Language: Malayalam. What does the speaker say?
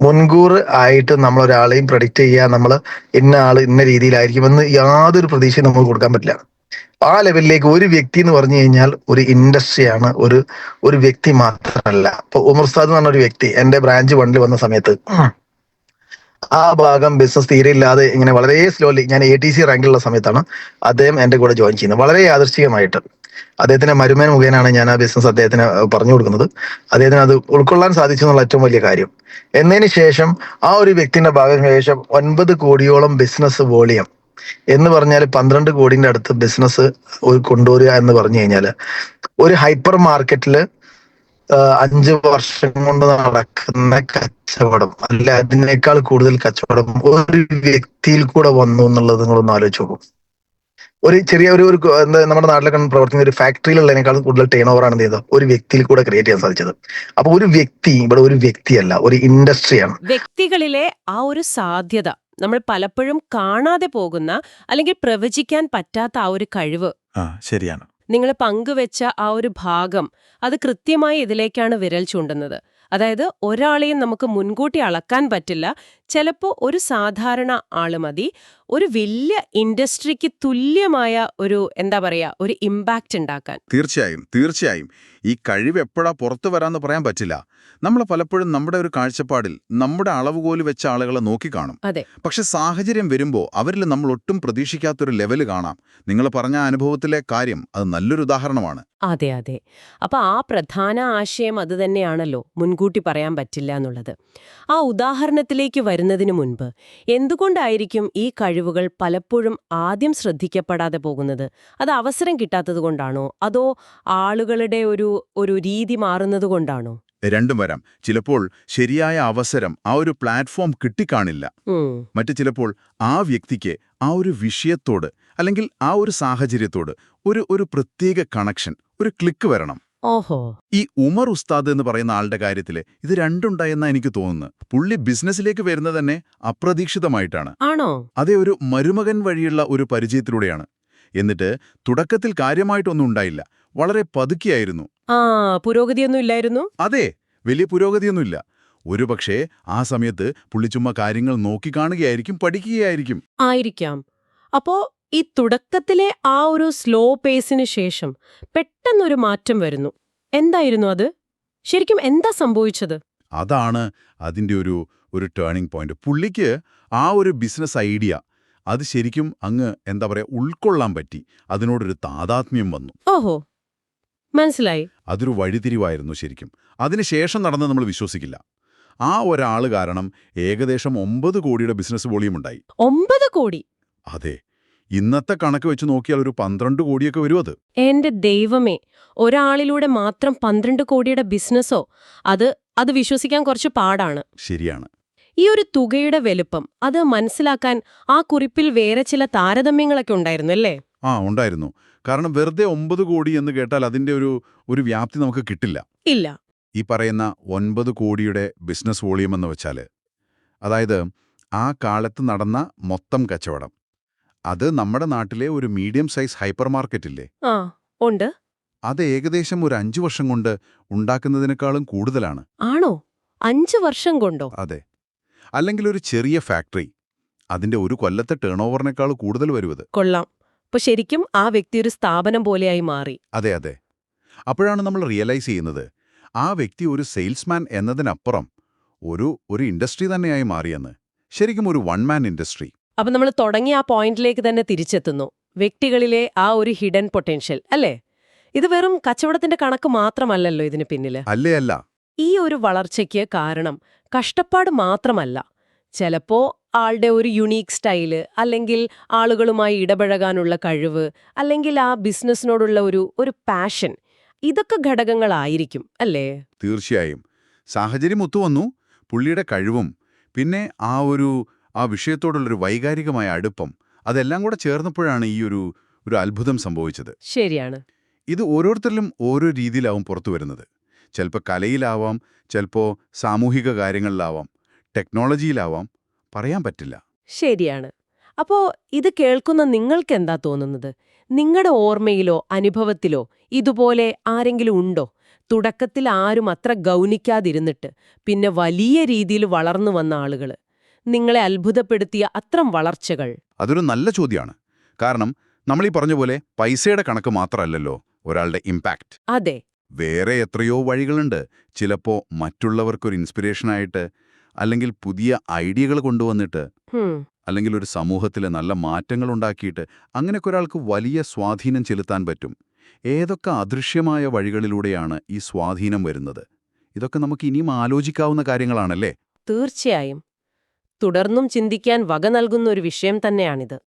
മുൻകൂർ ആയിട്ട് നമ്മൾ ഒരാളെയും പ്രഡിക്റ്റ് ചെയ്യുക നമ്മൾ ഇന്ന ആൾ ഇന്ന രീതിയിലായിരിക്കും എന്ന് യാതൊരു പ്രതീക്ഷയും നമുക്ക് കൊടുക്കാൻ പറ്റില്ല. ആ ലെവലിലേക്ക് ഒരു വ്യക്തി എന്ന് പറഞ്ഞു കഴിഞ്ഞാൽ ഒരു ഇൻഡസ്ട്രിയാണ് ഒരു ഒരു വ്യക്തി മാത്രമല്ല. ഇപ്പൊ ഉമർ ഉസ്താദ് എന്ന് പറഞ്ഞ ഒരു വ്യക്തി എന്റെ ബ്രാഞ്ച് വണ്ടിൽ വന്ന സമയത്ത് ആ ഭാഗം ബിസിനസ് തീരെ ഇല്ലാതെ ഇങ്ങനെ വളരെ സ്ലോലി ഞാൻ എ ടി സി റാങ്കിലുള്ള സമയത്താണ് അദ്ദേഹം എന്റെ കൂടെ ജോയിൻ ചെയ്യുന്നത്. വളരെ യാദൃശ്ചികമായിട്ട്. അദ്ദേഹത്തിന്റെ മരുമേൻ മുഖേനാണ് ഞാൻ ആ ബിസിനസ് അദ്ദേഹത്തിന് പറഞ്ഞു കൊടുക്കുന്നത്. അദ്ദേഹത്തിന് അത് ഉൾക്കൊള്ളാൻ സാധിച്ചു എന്നുള്ള ഏറ്റവും വലിയ കാര്യം. എന്നതിന് ശേഷം ആ ഒരു വ്യക്തിന്റെ ഭാഗം ശേഷം ഒൻപത് കോടിയോളം ബിസിനസ് വോളിയം എന്ന് പറഞ്ഞാൽ പന്ത്രണ്ട് കോടിന്റെ അടുത്ത് ബിസിനസ് കൊണ്ടുവരിക എന്ന് പറഞ്ഞു കഴിഞ്ഞാൽ ഒരു ഹൈപ്പർ മാർക്കറ്റിൽ അഞ്ച് വർഷം കൊണ്ട് നടക്കുന്ന കച്ചവടം അല്ലെ അതിനേക്കാൾ കൂടുതൽ കച്ചവടം ഒരു വ്യക്തിയിൽ കൂടെ വന്നു എന്നുള്ളത് നിങ്ങളൊന്ന് ആലോചിച്ച് നോക്കും. ഒരു ചെറിയ ഒരു ഒരു എന്താ നമ്മുടെ നാട്ടിലൊക്കെ പ്രവർത്തിക്കുന്ന ഒരു ഫാക്ടറിയിലുള്ളതിനേക്കാൾ കൂടുതൽ ടേൺ ഓവർ ആണ് ചെയ്തത്? ഒരു വ്യക്തിയിൽ കൂടെ ക്രിയേറ്റ് ചെയ്യാൻ സാധിച്ചത്. അപ്പൊ ഒരു വ്യക്തി ഇവിടെ ഒരു വ്യക്തിയല്ല ഒരു ഇൻഡസ്ട്രിയാണ് വ്യക്തികളിലെ ആ ഒരു സാധ്യത നമ്മൾ പലപ്പോഴും കാണാതെ പോകുന്ന അല്ലെങ്കിൽ പ്രവചിക്കാൻ പറ്റാത്ത ആ ഒരു കഴിവ്. ആ ശരിയാണ്. നിങ്ങൾ പങ്കുവെച്ച ആ ഒരു ഭാഗം അത് കൃത്യമായി ഇതിലേക്കാണ് വിരൽ ചൂണ്ടുന്നത്. അതായത് ഒരാളെയും നമുക്ക് മുൻകൂട്ടി അളക്കാൻ പറ്റില്ല. ചിലപ്പോൾ ഒരു സാധാരണ ആൾ മതി. ഒരു വലിയ ഇൻഡസ്ട്രിക്ക് തുല്യമായ ഒരു എന്താ പറയാ ഒരു ഇമ്പാക്റ്റ് ഉണ്ടാക്കാൻ. തീർച്ചയായും തീർച്ചയായും. ഈ കഴിവ് എപ്പോഴാ പുറത്തു വരാമെന്ന് പറയാൻ പറ്റില്ല. നമ്മൾ പലപ്പോഴും നമ്മുടെ ഒരു കാഴ്ചപ്പാടിൽ നമ്മുടെ അളവുകോൽ വെച്ച ആളുകളെ നോക്കിക്കാണും അതെ. പക്ഷെ സാഹചര്യം വരുമ്പോൾ അവരിൽ നമ്മൾ ഒട്ടും പ്രതീക്ഷിക്കാത്തൊരു ലെവൽ കാണാം. നിങ്ങൾ പറഞ്ഞ അനുഭവത്തിലെ കാര്യം അത് നല്ലൊരു ഉദാഹരണമാണ്. അതെ അതെ. അപ്പൊ ആ പ്രധാന ആശയം അത് തന്നെയാണല്ലോ മുൻകൂട്ടി പറയാൻ പറ്റില്ല എന്നുള്ളത്. ആ ഉദാഹരണത്തിലേക്ക് വരുന്നതിന് മുൻപ് എന്തുകൊണ്ടായിരിക്കും ഈ കഴിവുകൾ പലപ്പോഴും ആദ്യം ശ്രദ്ധിക്കപ്പെടാതെ പോകുന്നത്? അത് അവസരം കിട്ടാത്തതുകൊണ്ടാണോ അതോ ആളുകളുടെ ഒരു ഒരു രീതി മാറുന്നതുകൊണ്ടാണോ രണ്ടും വരാം. ചിലപ്പോൾ ശരിയായ അവസരം ആ ഒരു പ്ലാറ്റ്ഫോം കിട്ടിക്കാണില്ല. മറ്റു ചിലപ്പോൾ ആ വ്യക്തിക്ക് ആ ഒരു വിഷയത്തോട് അല്ലെങ്കിൽ ആ ഒരു സാഹചര്യത്തോട് ഒരു ഒരു പ്രത്യേക കണക്ഷൻ ഒരു ക്ലിക്ക് വരണം. ഓഹോ. ഈ ഉമർ ഉസ്താദ് എന്ന് പറയുന്ന ആളുടെ കാര്യത്തിൽ ഇത് രണ്ടുണ്ടായെന്നാ എനിക്ക് തോന്നുന്നു പുള്ളി ബിസിനസ്സിലേക്ക് വരുന്നത് തന്നെ അപ്രതീക്ഷിതമായിട്ടാണ്. ആണോ? അതെ ഒരു മരുമകൻ വഴിയുള്ള ഒരു പരിചയത്തിലൂടെയാണ്. എന്നിട്ട് തുടക്കത്തിൽ കാര്യമായിട്ടൊന്നും ഉണ്ടായില്ല. വളരെ പതുക്കിയായിരുന്നു. ആ പുരോഗതിയൊന്നും ഇല്ലായിരുന്നു? അതെ വലിയ പുരോഗതിയൊന്നുമില്ല ഒരുപക്ഷേ ആ സമയത്ത് പുള്ളി ചുമ്മാ കാര്യങ്ങൾ നോക്കിക്കാണുകയായിരിക്കും പഠിക്കുകയായിരിക്കും. ആയിരിക്കാം. അപ്പോ ഈ തുടക്കത്തിലെ ആ ഒരു സ്ലോ പേസിന് ശേഷം പെട്ടെന്നൊരു മാറ്റം വരുന്നു. എന്തായിരുന്നു അത്? ശരിക്കും എന്താ സംഭവിച്ചത്? അതാണ് അതിന്റെ ഒരു ഒരു ടേണിംഗ് പോയിന്റ് പുള്ളിക്ക് ആ ഒരു ബിസിനസ് ഐഡിയ അത് ശരിക്കും അങ്ങ് എന്താ പറയുക ഉൾക്കൊള്ളാൻ പറ്റി. അതിനോടൊരു താതാത്മ്യം വന്നു. ഓഹോ. മനസ്സിലായി. അതൊരു വഴിതിരിവായിരുന്നു ശരിക്കും. അതിനുശേഷം നടന്ന് നമ്മൾ വിശ്വസിക്കില്ല. ആ ഒരാൾ കാരണം ഏകദേശം ഒമ്പത് കോടിയുടെ ബിസിനസ് വോളിയം ഉണ്ടായി. ഒമ്പത് കോടി? അതെ. ഇന്നത്തെ കണക്ക് വെച്ച് നോക്കിയാൽ ഒരു പന്ത്രണ്ട് കോടിയൊക്കെ വരും അത്. എന്റെ ദൈവമേ ഒരാളിലൂടെ മാത്രം പന്ത്രണ്ട് കോടിയുടെ ബിസിനസ്സോ അത് അത് വിശ്വസിക്കാൻ കുറച്ച് പാടാണ്. ശരിയാണ്. ഈ ഒരു തുകയുടെ വലുപ്പം അത് മനസ്സിലാക്കാൻ ആ കുറിപ്പിൽ വേറെ ചില താരതമ്യങ്ങളൊക്കെ ഉണ്ടായിരുന്നു അല്ലേ? ആ ഉണ്ടായിരുന്നു. കാരണം വെറുതെ ഒമ്പത് കോടി എന്ന് കേട്ടാൽ അതിന്റെ ഒരു ഒരു വ്യാപ്തി നമുക്ക് കിട്ടില്ല. ഇല്ല. ഈ പറയുന്ന ഒൻപത് കോടിയുടെ ബിസിനസ് വോളിയം എന്ന് വെച്ചാൽ അതായത് ആ കാലത്ത് നടന്ന മൊത്തം കച്ചവടം. അത് നമ്മുടെ നാട്ടിലെ ഒരു മീഡിയം സൈസ് ഹൈപ്പർ മാർക്കറ്റില്ലേ? ഉണ്ട്. അത് ഏകദേശം ഒരു അഞ്ചു വർഷം കൊണ്ട് ഉണ്ടാക്കുന്നതിനേക്കാളും കൂടുതലാണ്. ആണോ? അഞ്ചു വർഷം കൊണ്ടോ? അതെ. അല്ലെങ്കിൽ ഒരു ചെറിയ ഫാക്ടറി. അതിന്റെ ഒരു കൊല്ലത്തെ ടേൺ ഓവറിനേക്കാൾ കൂടുതൽ വരുവത്. കൊള്ളാം. അപ്പൊ ശരിക്കും ആ വ്യക്തി ഒരു സ്ഥാപനം പോലെയായി മാറി. അതെ അതെ. അപ്പോഴാണ് നമ്മൾ റിയലൈസ് ചെയ്യുന്നത്. ആ വ്യക്തി ഒരു സെയിൽസ്മാൻ എന്നതിനപ്പുറം ഒരു ഒരു ഇൻഡസ്ട്രി തന്നെയായി മാറിയെന്ന്. ശരിക്കും ഒരു വൺ മാൻ ഇൻഡസ്ട്രി അപ്പൊ നമ്മൾ തുടങ്ങി ആ പോയിന്റിലേക്ക് തന്നെ തിരിച്ചെത്തുന്നു. വ്യക്തികളിലെ ആ ഒരു ഹിഡൻ പൊട്ടൻഷ്യൽ അല്ലേ? ഇത് വെറും കച്ചവടത്തിന്റെ കണക്ക് മാത്രമല്ലല്ലോ ഇതിന് പിന്നിൽ. അല്ലേ അല്ല. ഈ ഒരു വളർച്ചയ്ക്ക് കാരണം കഷ്ടപ്പാട് മാത്രമല്ല. ചിലപ്പോ ആളുടെ ഒരു യുണീക്ക് സ്റ്റൈൽ അല്ലെങ്കിൽ ആളുകളുമായി ഇടപഴകാനുള്ള കഴിവ് അല്ലെങ്കിൽ ആ ബിസിനസ്സിനോടുള്ള ഒരു ഒരു പാഷൻ ഇതൊക്കെ ഘടകങ്ങളായിരിക്കും അല്ലേ? തീർച്ചയായും. സാഹചര്യം ഒത്തുവന്നു പുള്ളിയുടെ കഴിവും പിന്നെ ആ ഒരു ആ വിഷയത്തോടുള്ളൊരു വൈകാരികമായ അടുപ്പം അതെല്ലാം കൂടെ ചേർന്നപ്പോഴാണ് ഈ ഒരു ഒരു അത്ഭുതം സംഭവിച്ചത്. ശരിയാണ്. ഇത് ഓരോരുത്തരിലും ഓരോ രീതിയിലാവും പുറത്തു വരുന്നത്. ചിലപ്പോൾ കലയിലാവാം ചിലപ്പോൾ സാമൂഹിക കാര്യങ്ങളിലാവാം ടെക്നോളജിയിലാവാം പറയാൻ പറ്റില്ല. ശരിയാണ്. അപ്പോ ഇത് കേൾക്കുന്ന നിങ്ങൾക്ക് എന്താ തോന്നുന്നത്? നിങ്ങളുടെ ഓർമ്മയിലോ അനുഭവത്തിലോ ഇതുപോലെ ആരെങ്കിലും ഉണ്ടോ? തുടക്കത്തിൽ ആരും അത്ര ഗൗനിക്കാതിരുന്നിട്ട് പിന്നെ വലിയ രീതിയിൽ വളർന്നു വന്ന ആളുകൾ നിങ്ങളെ അത്ഭുതപ്പെടുത്തിയ അത്രം വളർച്ചകൾ. അതൊരു നല്ല ചോദ്യമാണ് കാരണം നമ്മൾ ഈ പറഞ്ഞ പോലെ പൈസയുടെ കണക്ക് മാത്രമല്ലല്ലോ ഒരാളുടെ ഇമ്പാക്റ്റ് അതെ. വേറെ എത്രയോ വഴികളുണ്ട്. ചിലപ്പോ മറ്റുള്ളവർക്കൊരു ഇൻസ്പിറേഷനായിട്ട് അല്ലെങ്കിൽ പുതിയ ഐഡിയകൾ കൊണ്ടുവന്നിട്ട് അല്ലെങ്കിൽ ഒരു സമൂഹത്തിലെ നല്ല മാറ്റങ്ങൾ ഉണ്ടാക്കിയിട്ട് അങ്ങനെയൊക്കെ ഒരാൾക്ക് വലിയ സ്വാധീനം ചെലുത്താൻ പറ്റും. ഏതൊക്കെ അദൃശ്യമായ വഴികളിലൂടെയാണ് ഈ സ്വാധീനം വരുന്നത്? ഇതൊക്കെ നമുക്ക് ഇനിയും ആലോചിക്കാവുന്ന കാര്യങ്ങളാണല്ലേ? തീർച്ചയായും. തുടർന്നും ചിന്തിക്കാൻ വക നൽകുന്ന ഒരു വിഷയം തന്നെയാണിത്